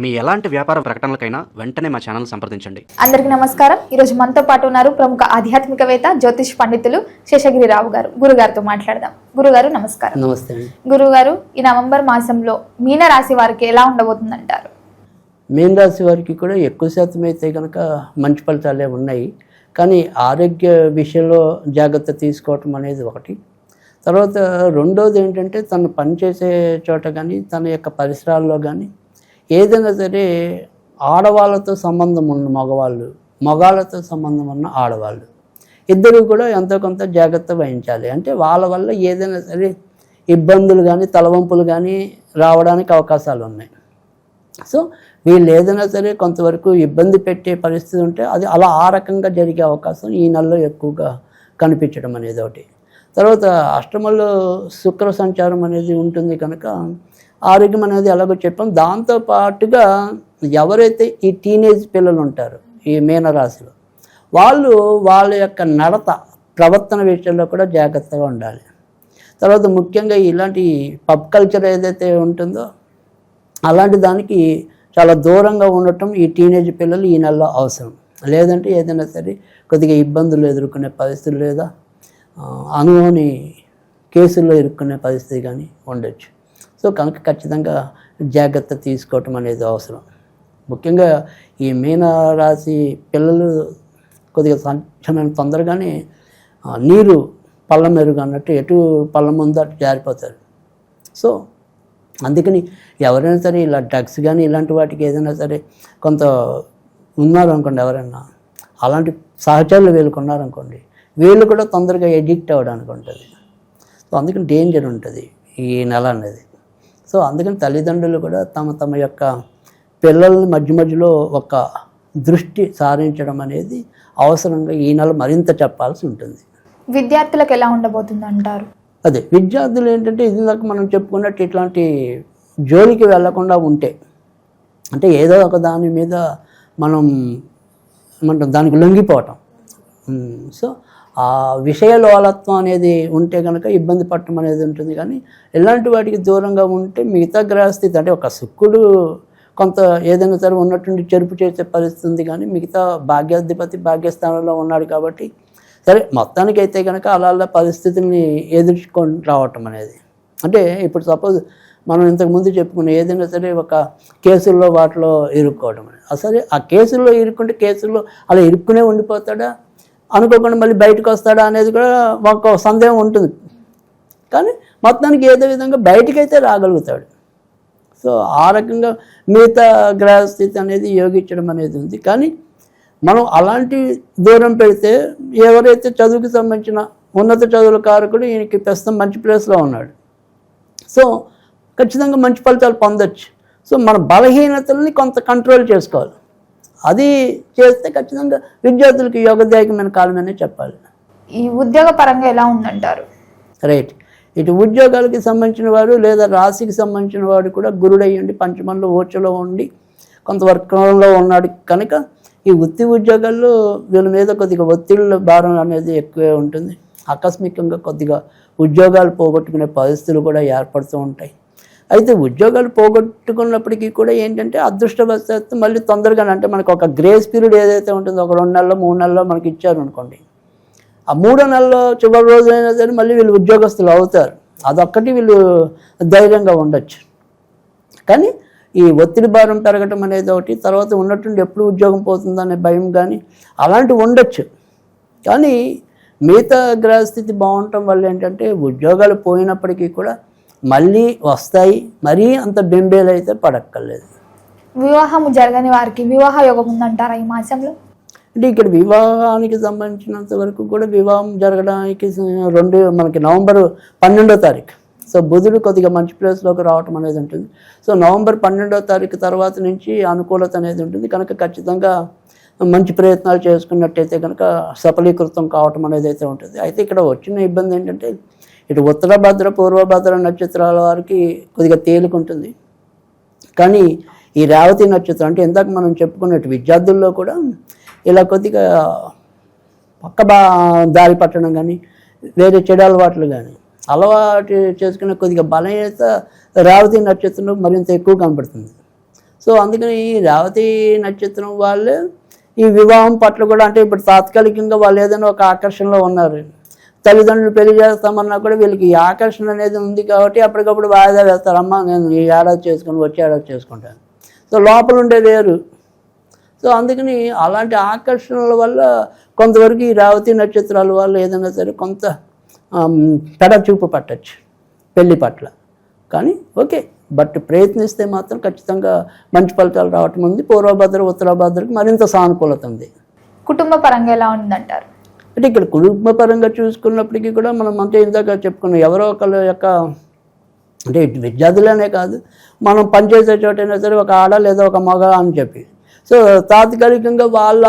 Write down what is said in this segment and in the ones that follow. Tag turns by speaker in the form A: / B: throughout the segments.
A: మీ ఎలాంటి వ్యాపార ప్రకటనలకైనా వెంటనే మా ఛానల్ సంప్రదించండి.
B: అందరికీ నమస్కారం. ఈరోజు మనతో పాటు ఉన్నారు ప్రముఖ ఆధ్యాత్మికవేత్త జ్యోతిష్ పండితులు శేషగిరిరావు గారు. గురుగారితో మాట్లాడదాం. గురుగారు నమస్కారం.
C: నమస్తే
B: గురుగారు ఈ నవంబర్ మాసంలో మీన రాశి వారికి ఎలా ఉండబోతుందంటారు?
C: మీన రాశి వారికి కూడా ఎక్కువ శాతం అయితే కనుక మంచి ఫలితాలే ఉన్నాయి. కానీ ఆరోగ్య విషయంలో జాగ్రత్త తీసుకోవటం అనేది ఒకటి. తర్వాత రెండోది ఏంటంటే తను పనిచేసే చోట కానీ తన యొక్క పరిసరాల్లో కానీ ఏదైనా సరే ఆడవాళ్ళతో సంబంధం ఉన్న మగవాళ్ళు మగాళ్ళతో సంబంధం ఉన్న ఆడవాళ్ళు. ఇద్దరు కూడా ఎంతో కొంత జాగ్రత్త వహించాలి. అంటే వాళ్ళ వల్ల ఏదైనా సరే ఇబ్బందులు కానీ తలవంపులు కానీ రావడానికి అవకాశాలు ఉన్నాయి. సో వీళ్ళు ఏదైనా సరే కొంతవరకు ఇబ్బంది పెట్టే పరిస్థితి ఉంటే అది అలా ఆ రకంగా జరిగే అవకాశం ఈ నెలలో ఎక్కువగా కనిపించడం అనేది ఒకటి. తర్వాత అష్టమంలో శుక్ర సంచారం అనేది ఉంటుంది కనుక ఆరోగ్యం అనేది ఎలాగో చెప్పాం. దాంతో పాటుగా ఎవరైతే ఈ టీనేజ్ పిల్లలు ఉంటారో ఈ మీనరాశిలో వాళ్ళు వాళ్ళ యొక్క నడత ప్రవర్తన విషయంలో కూడా జాగ్రత్తగా ఉండాలి. తర్వాత ముఖ్యంగా ఇలాంటి పబ్ కల్చర్ ఏదైతే ఉంటుందో అలాంటి దానికి చాలా దూరంగా ఉండటం ఈ టీనేజ్ పిల్లలు ఈ నెలలో అవసరం. లేదంటే ఏదైనా సరే కొద్దిగా ఇబ్బందులు ఎదుర్కొనే పరిస్థితులు లేదా అనుకోని కేసుల్లో ఇరుక్కునే పరిస్థితి కానీ ఉండొచ్చు. సో కనుక ఖచ్చితంగా జాగ్రత్త తీసుకోవటం అనేది అవసరం. ముఖ్యంగా ఈ మీనరాశి పిల్లలు కొద్దిగా సంచమైన తొందరగానే నీరు పళ్ళ మెరుగు అన్నట్టు ఎటు పళ్ళ ముందు అటు జారిపోతారు. సో అందుకని ఎవరైనా సరే ఇలా డ్రగ్స్ కానీ ఇలాంటి వాటికి ఏదైనా సరే కొంత ఉన్నారు అనుకోండి ఎవరైనా అలాంటి సహచరులు వీళ్ళకు ఉన్నారనుకోండి వీళ్ళు కూడా తొందరగా ఎడిక్ట్ అవ్వడానికి ఉంటుంది సో అందుకని డేంజర్ ఉంటుంది ఈ నెల అనేది. సో అందుకని తల్లిదండ్రులు కూడా తమ తమ యొక్క పిల్లల్ని మధ్య మధ్యలో ఒక దృష్టి సారించడం అనేది అవసరంగా ఈ నెల మరింత చెప్పాల్సి ఉంటుంది.
B: విద్యార్థులకు ఎలా ఉండబోతుంది అంటారు
C: అదే విద్యార్థులు ఏంటంటే ఇందాక మనం చెప్పుకున్నట్టు ఇట్లాంటి జోలికి వెళ్ళకుండా ఉంటే అంటే ఏదో ఒక దాని మీద మనం ఏమంటాం దానికి లొంగిపోవటం. సో ఆ విషయలోలత్వం అనేది ఉంటే కనుక ఇబ్బంది పడటం అనేది ఉంటుంది. కానీ ఇలాంటి వాటికి దూరంగా ఉంటే మిగతా గ్రహస్థితి అంటే ఒక శుక్రుడు కొంత ఏదైనా సరే ఉన్నట్టుండి చెరుపు చేసే పరిస్థితి ఉంది. కానీ మిగతా భాగ్యాధిపతి భాగ్యస్థానంలో ఉన్నాడు కాబట్టి సరే మొత్తానికి అయితే కనుక అలా అలా పరిస్థితిని ఎదుర్కొని రావటం అనేది. అంటే ఇప్పుడు సపోజ్ మనం ఇంతకుముందు చెప్పుకున్న ఏదైనా సరే ఒక కేసుల్లో వాటిలో ఇరుక్కోవడం అనేది. అసలు ఆ కేసుల్లో ఇరుక్కుంటే కేసుల్లో అలా ఇరుక్కునే ఉండిపోతాడా? అనుకోకుండా మళ్ళీ బయటకు వస్తాడా అనేది కూడా ఒక సందేహం ఉంటుంది. కానీ మొత్తానికి ఏదో విధంగా బయటకైతే రాగలుగుతాడు. సో ఆ రకంగా మిగతా గ్రహస్థితి అనేది యోగించడం అనేది ఉంది. కానీ మనం అలాంటి దూరం పెడితే ఎవరైతే చదువుకి సంబంధించిన ఉన్నత చదువుల కారకుడు ఈయనకి ప్రస్తుతం మంచి ప్లేస్లో ఉన్నాడు. సో ఖచ్చితంగా మంచి ఫలితాలు పొందొచ్చు. సో మన బలహీనతల్ని కొంత కంట్రోల్ చేసుకోవాలి. అది చేస్తే ఖచ్చితంగా విద్యార్థులకి యోగదాయకమైన కాలమనే చెప్పాలి.
B: ఈ ఉద్యోగ పరంగా ఎలా ఉందంటారు?
C: రైట్. ఇటు ఉద్యోగాలకి సంబంధించిన వారు లేదా రాశికి సంబంధించిన వాడు కూడా గురుడై ఉండి పంచమంలో ఓచలో ఉండి కొంత వర్గంలో ఉన్నాడు కనుక ఈ వృత్తి ఉద్యోగాల్లో వీళ్ళ మీద కొద్దిగా ఒత్తిళ్ళ భారం అనేది ఎక్కువే ఉంటుంది. ఆకస్మికంగా కొద్దిగా ఉద్యోగాలు పోగొట్టుకునే పరిస్థితులు కూడా ఏర్పడుతూ ఉంటాయి. అయితే ఉద్యోగాలు పోగొట్టుకున్నప్పటికీ కూడా ఏంటంటే అదృష్టవశాత్తు మళ్ళీ తొందరగా అంటే మనకు ఒక గ్రేస్ పీరియడ్ ఏదైతే ఉంటుందో ఒక రెండు నెలలో మూడు నెలల్లో మనకి ఇచ్చారు అనుకోండి. ఆ మూడో నెలలో చివరి రోజు సరే మళ్ళీ వీళ్ళు ఉద్యోగస్తులు అవుతారు. అదొక్కటి వీళ్ళు ధైర్యంగా ఉండొచ్చు. కానీ ఈ ఒత్తిడి భారం పెరగటం అనేది ఒకటి తర్వాత ఉన్నట్టుండి ఎప్పుడు ఉద్యోగం పోతుందనే భయం కానీ అలాంటివి ఉండొచ్చు. కానీ మిగతా గ్రహస్థితి బాగుండటం వల్ల ఏంటంటే ఉద్యోగాలు పోయినప్పటికీ కూడా మళ్ళీ వస్తాయి మరీ అంత బెంబేలు అయితే పడక్కర్లేదు.
B: వివాహము జరగని వారికి వివాహ యోగం ఉందంటారా ఈ మాసంలో?
C: అంటే ఇక్కడ వివాహానికి సంబంధించినంత వరకు కూడా వివాహం జరగడానికి రెండు మనకి నవంబర్ పన్నెండో తారీఖు. సో బుధుడు కొద్దిగా మంచి ప్లేస్లోకి రావటం అనేది ఉంటుంది. సో నవంబర్ పన్నెండో తారీఖు తర్వాత నుంచి అనుకూలత అనేది ఉంటుంది. కనుక ఖచ్చితంగా మంచి ప్రయత్నాలు చేసుకున్నట్టయితే కనుక సఫలీకృతం కావటం అనేది అయితే ఉంటుంది. అయితే ఇక్కడ వచ్చిన ఇబ్బంది ఏంటంటే ఇటు ఉత్తర భద్ర పూర్వభద్ర నక్షత్రాల వారికి కొద్దిగా తేలుకుంటుంది. కానీ ఈ రేవతి నక్షత్రం అంటే ఇందాక మనం చెప్పుకున్నట్టు విద్యార్థుల్లో కూడా ఇలా కొద్దిగా పక్క బా దారి పట్టడం కానీ వేరే చెడు అలవాట్లు కానీ అలవాటు చేసుకునే కొద్దిగా బలహీనత రేవతి నక్షత్రంలో మరింత ఎక్కువ కనపడుతుంది. సో అందుకని ఈ రేవతి నక్షత్రం వాళ్ళే ఈ వివాహం పట్ల కూడా అంటే ఇప్పుడు తాత్కాలికంగా వాళ్ళు ఏదైనా ఒక ఆకర్షణలో ఉన్నారు. తల్లిదండ్రులు పెళ్ళి చేస్తామన్నా కూడా వీళ్ళకి ఆకర్షణ అనేది ఉంది కాబట్టి అప్పటికప్పుడు వాయిదా వేస్తారు. అమ్మ నేను ఈ ఏడాది చేసుకుని వచ్చే ఏడాది చేసుకుంటాను. సో లోపల ఉండే వేరు. సో అందుకని అలాంటి ఆకర్షణల వల్ల కొంతవరకు ఈ రావతి నక్షత్రాల వల్ల ఏదైనా సరే కొంత ఆమ్, చూపు పట్టచ్చు పెళ్ళి పట్ల. కానీ ఓకే. బట్ ప్రయత్నిస్తే మాత్రం ఖచ్చితంగా మంచి ఫలితాలు రావటం ఉంది. పూర్వభద్ర ఉత్తరభద్రకు మరింత సానుకూలత ఉంది.
B: కుటుంబ పరంగా ఎలా ఉందంటారు?
C: అంటే ఇక్కడ కుటుంబపరంగా చూసుకున్నప్పటికీ కూడా మనం అంతే ఇందాక చెప్పుకున్నాం ఎవరో ఒకళ్ళ యొక్క అంటే విద్యార్థులనే కాదు మనం పనిచేసే చోటైనా సరే ఒక ఆడ లేదా ఒక మగ అని చెప్పి. సో తాత్కాలికంగా వాళ్ళ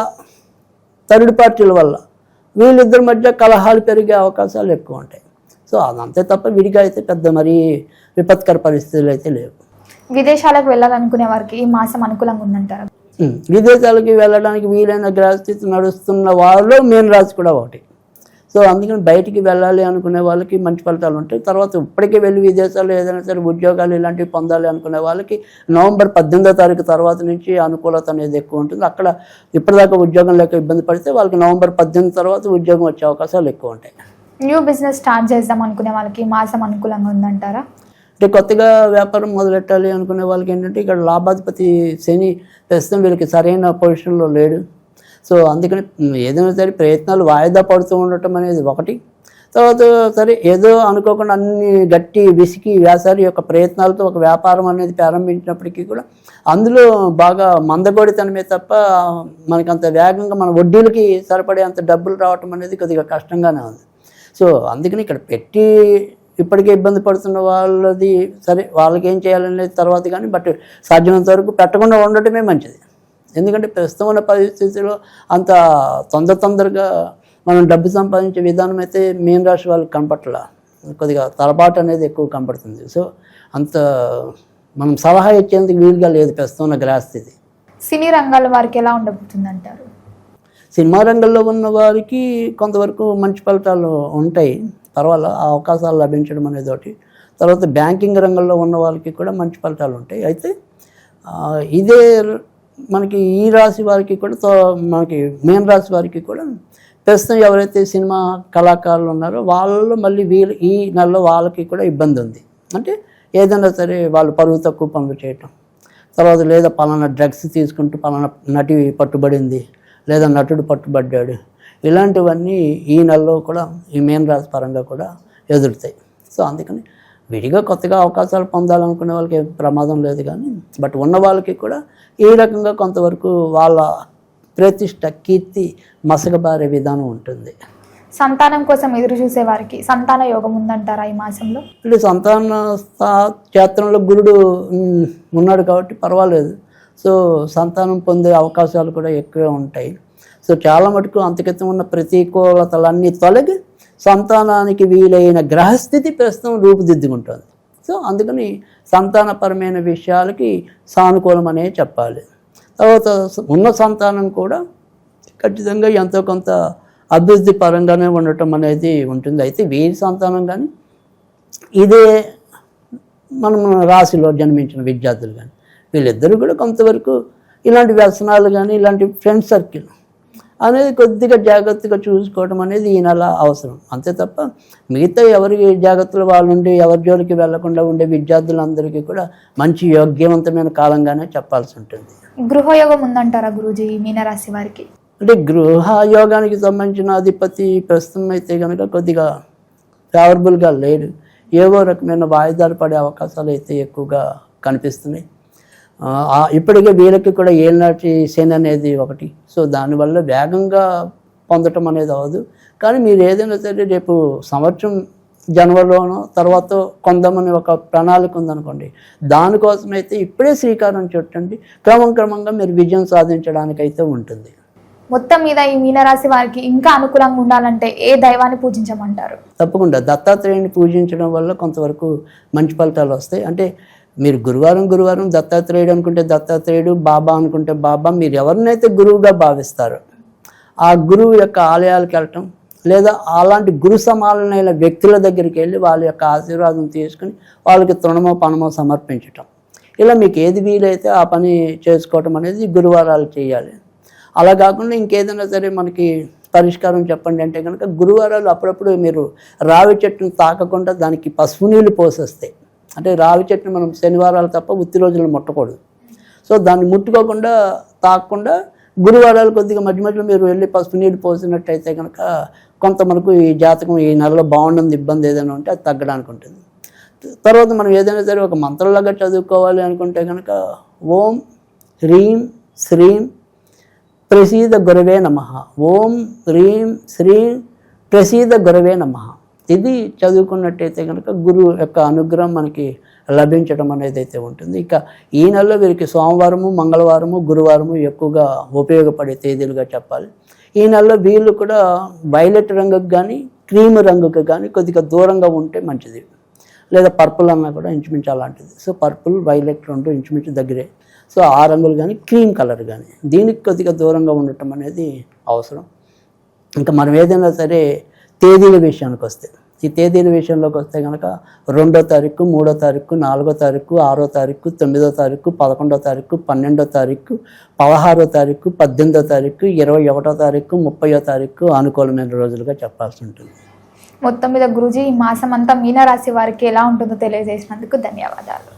C: థర్డ్ పార్టీల వల్ల వీళ్ళిద్దరి మధ్య కలహాలు పెరిగే అవకాశాలు ఎక్కువ ఉంటాయి. సో అదంతే తప్ప విడిగా అయితే పెద్ద మరీ విపత్కర పరిస్థితులు అయితే లేవు.
B: విదేశాలకు వెళ్ళాలనుకునే వారికి ఈ మాసం అనుకూలంగా ఉందంటారు?
C: విదేశాలకి వెళ్ళడానికి వీలైన గ్రహస్థితి నడుస్తున్న వాళ్ళు మీన రాశి కూడా ఒకటి. సో అందుకని బయటికి వెళ్ళాలి అనుకునే వాళ్ళకి మంచి ఫలితాలు ఉంటాయి. తర్వాత ఇప్పటికే వెళ్ళి విదేశాల్లో ఏదైనా సరే ఉద్యోగాలు ఇలాంటివి పొందాలి అనుకునే వాళ్ళకి నవంబర్ పద్దెనిమిదో తారీఖు తర్వాత నుంచి అనుకూలత అనేది ఎక్కువ ఉంటుంది. అక్కడ ఇప్పటిదాకా ఉద్యోగం లేక ఇబ్బంది పడితే వాళ్ళకి నవంబర్ పద్దెనిమిది తర్వాత ఉద్యోగం వచ్చే అవకాశాలు ఎక్కువ ఉంటాయి.
B: న్యూ బిజినెస్ స్టార్ట్ చేద్దాం అనుకునే వాళ్ళకి మాసం అనుకూలంగా ఉందంటారా?
C: అంటే కొత్తగా వ్యాపారం మొదలెట్టాలి అనుకునే వాళ్ళకి ఏంటంటే ఇక్కడ లాభాధిపతి శని ప్రస్తుతం వీళ్ళకి సరైన పొజిషన్లో లేడు. సో అందుకని ఏదైనా సరే ప్రయత్నాలు వాయిదా పడుతూ ఉండటం అనేది ఒకటి. తర్వాత సరే ఏదో అనుకోకుండా అన్ని గట్టి విసికి వేసారి యొక్క ప్రయత్నాలతో ఒక వ్యాపారం అనేది ప్రారంభించినప్పటికీ కూడా అందులో బాగా మందగోడితనమే తప్ప మనకంత అంత వేగంగా మన వడ్డీలకి సరిపడే అంత డబ్బులు రావటం అనేది కొద్దిగా కష్టంగానే ఉంది. సో అందుకని ఇక్కడ పెట్టి ఇప్పటికే ఇబ్బంది పడుతున్న వాళ్ళది సరే వాళ్ళకి ఏం చేయాలనేది తర్వాత కానీ బట్ సాధ్యమైనంత వరకు పెట్టకుండా ఉండటమే మంచిది. ఎందుకంటే ప్రస్తుతం ఉన్న పరిస్థితిలో అంత తొందర తొందరగా మనం డబ్బు సంపాదించే విధానం అయితే మీన రాశి వాళ్ళకి కనపట్ల కొద్దిగా తలబాటు అనేది ఎక్కువ కనపడుతుంది. సో అంత మనం సలహా ఇచ్చేందుకు వీలుగా లేదు ప్రస్తుతం ఉన్న గ్రహస్థితి
B: సినీ రంగాల వారికి ఎలా ఉండబోతుందంటారు?
C: సినిమా రంగంలో ఉన్న వారికి కొంతవరకు మంచి ఫలితాలు ఉంటాయి. పర్వాలేదు ఆ అవకాశాలు లభించడం అనేది ఒకటి తర్వాత బ్యాంకింగ్ రంగంలో ఉన్న వాళ్ళకి కూడా మంచి ఫలితాలు ఉంటాయి. అయితే ఇదే మనకి ఈ రాశి వారికి కూడా తో- మనకి మేన్ రాశి వారికి కూడా ప్రస్తుతం ఎవరైతే సినిమా కళాకారులు ఉన్నారో వాళ్ళు మళ్ళీ వీళ్ళు ఈ నెలలో వాళ్ళకి కూడా ఇబ్బంది ఉంది. అంటే ఏదైనా సరే వాళ్ళు పరువు తక్కువ పనులు చేయటం. తర్వాత లేదా పలానా డ్రగ్స్ తీసుకుంటూ పలానా నటి పట్టుబడింది లేదా నటుడు పట్టుబడ్డాడు ఇలాంటివన్నీ ఈ నెలలో కూడా ఈ మేన్ రాశి పరంగా కూడా ఎదురుతాయి. సో అందుకని విడిగా కొత్తగా అవకాశాలు పొందాలనుకునే వాళ్ళకి ప్రమాదం లేదు కానీ బట్ ఉన్న వాళ్ళకి కూడా ఈ రకంగా కొంతవరకు వాళ్ళ ప్రతిష్ట కీర్తి మసకబారే విధానం ఉంటుంది.
B: సంతానం కోసం ఎదురు చూసే వారికి సంతాన యోగం ఉందంటారా ఈ మాసంలో?
C: అంటే సంతాన క్షేత్రంలో గురుడు ఉన్నాడు కాబట్టి పర్వాలేదు. సో సంతానం పొందే అవకాశాలు కూడా ఎక్కువే ఉంటాయి. సో చాలా మటుకు అంతకితం ఉన్న ప్రతికూలతలన్నీ తొలగి సంతానానికి వీలైన గ్రహస్థితి ప్రస్తుతం రూపుదిద్దుకుంటుంది. సో అందుకని సంతానపరమైన విషయాలకి సానుకూలం అనే చెప్పాలి. తర్వాత ఉన్న సంతానం కూడా ఖచ్చితంగా ఎంతో కొంత అభివృద్ధి పరంగానే ఉండటం అనేది ఉంటుంది. అయితే వీరి సంతానం కానీ ఇదే మనం రాశిలో జన్మించిన విద్యార్థులు కానీ వీళ్ళిద్దరూ కూడా కొంతవరకు ఇలాంటి వ్యసనాలు కానీ ఇలాంటి ఫ్రెండ్ సర్కిల్ అనేది కొద్దిగా జాగ్రత్తగా చూసుకోవడం అనేది ఈ నెల అవసరం. అంతే తప్ప మిగతా ఎవరి జాగ్రత్తలు వాళ్ళు ఉండి ఎవరి జోలికి వెళ్ళకుండా ఉండే విద్యార్థులందరికీ కూడా మంచి యోగ్యవంతమైన కాలంగానే చెప్పాల్సి ఉంటుంది.
B: గృహయోగం ఉందంటారా గురూజీ మీనరాశి వారికి?
C: అంటే గృహ యోగానికి సంబంధించిన అధిపతి ప్రస్తుతం అయితే కనుక కొద్దిగా ఫేవరబుల్గా లేడు. ఏవో రకమైన వాయిదాలు పడే అవకాశాలు అయితే ఎక్కువగా కనిపిస్తున్నాయి. ఇప్పటికే వీళ్ళకి కూడా ఏళ్ళనాటి శని అనేది ఒకటి. సో దానివల్ల వేగంగా పొందటం అనేది అవ్వదు. కానీ మీరు ఏదైనా సరే రేపు సంవత్సరం జనవరిలోనో తర్వాత కొందామని ఒక ప్రణాళిక ఉందనుకోండి. దానికోసమైతే ఇప్పుడే శ్రీకారం చుట్టండి. క్రమం క్రమంగా మీరు విజయం సాధించడానికైతే ఉంటుంది.
B: మొత్తం మీద ఈ మీనరాశి వారికి ఇంకా అనుకూలంగా ఉండాలంటే ఏ దైవాన్ని పూజించమంటారు?
C: తప్పకుండా. దత్తాత్రేయుని పూజించడం వల్ల కొంతవరకు మంచి ఫలితాలు వస్తాయి. అంటే మీరు గురువారం గురువారం దత్తాత్రేయుడు అనుకుంటే దత్తాత్రేయుడు బాబా అనుకుంటే బాబా మీరు ఎవరినైతే గురువుగా భావిస్తారో ఆ గురువు యొక్క ఆలయాలకు వెళ్ళటం లేదా అలాంటి గురు సమానమైన వ్యక్తుల దగ్గరికి వెళ్ళి వాళ్ళ యొక్క ఆశీర్వాదం తీసుకుని వాళ్ళకి తృణమో పణమో సమర్పించటం. ఇలా మీకు ఏది వీలైతే ఆ పని చేసుకోవటం అనేది గురువారాలు చేయాలి. అలా కాకుండా ఇంకేదైనా సరే మనకి పరిష్కారం చెప్పండి అంటే కనుక గురువారాలు అప్పుడప్పుడు మీరు రావి చెట్టును తాకకుండా దానికి పసుపు నీళ్ళు పోసేస్తాయి. అంటే రావి చెట్టుని మనం శనివారాలు తప్ప ఉత్తి రోజులను ముట్టకూడదు. సో దాన్ని ముట్టుకోకుండా తాకకుండా గురువారాలు కొద్దిగా మధ్య మధ్యలో మీరు వెళ్ళి పసుపు నీళ్ళు పోసినట్టయితే కనుక కొంత మనకు ఈ జాతకం ఈ నెలలో బాగుంటుంది ఇబ్బంది ఏదైనా ఉంటే అది తగ్గడానికి ఉంటుంది. తర్వాత మనం ఏదైనా సరే ఒక మంత్రంలాగా చదువుకోవాలి అనుకుంటే కనుక ఓం హ్రీం శ్రీం ప్రసీద గురవే నమ. ఓం హ్రీం శ్రీం ప్రసీద గురవే నమ. ఇది చదువుకున్నట్టయితే కనుక గురువు యొక్క అనుగ్రహం మనకి లభించడం అనేది అయితే ఉంటుంది. ఇక ఈ నెలలో వీరికి సోమవారము మంగళవారము గురువారము ఎక్కువగా ఉపయోగపడే తేదీలుగా చెప్పాలి. ఈ నెలలో వీళ్ళు కూడా వైలెట్ రంగుకు కానీ క్రీమ్ రంగుకు కానీ కొద్దిగా దూరంగా ఉంటే మంచిది. లేదా పర్పుల్ అన్నా కూడా ఇంచుమించు అలాంటిది. సో పర్పుల్ వైలెట్ రెండు ఇంచుమించు దగ్గరే. సో ఆ రంగులు కానీ క్రీమ్ కలర్ కానీ దీనికి కొద్దిగా దూరంగా ఉండటం అనేది అవసరం. ఇంకా మనం ఏదైనా సరే తేదీల విషయానికి వస్తే ఈ తేదీల విషయంలోకి వస్తే కనుక రెండో తారీఖు మూడో తారీఖు నాలుగో తారీఖు ఆరో తారీఖు తొమ్మిదో తారీఖు పదకొండో తారీఖు పన్నెండో తారీఖు పదహారో తారీఖు పద్దెనిమిదో తారీఖు ఇరవై ఒకటో తారీఖు ముప్పయో తారీఖు అనుకూలమైన రోజులుగా చెప్పాల్సి ఉంటుంది.
B: మొత్తం మీద గురుజీ ఈ మాసం అంతా మీనరాశి వారికి ఎలా ఉంటుందో తెలియజేసినందుకు ధన్యవాదాలు.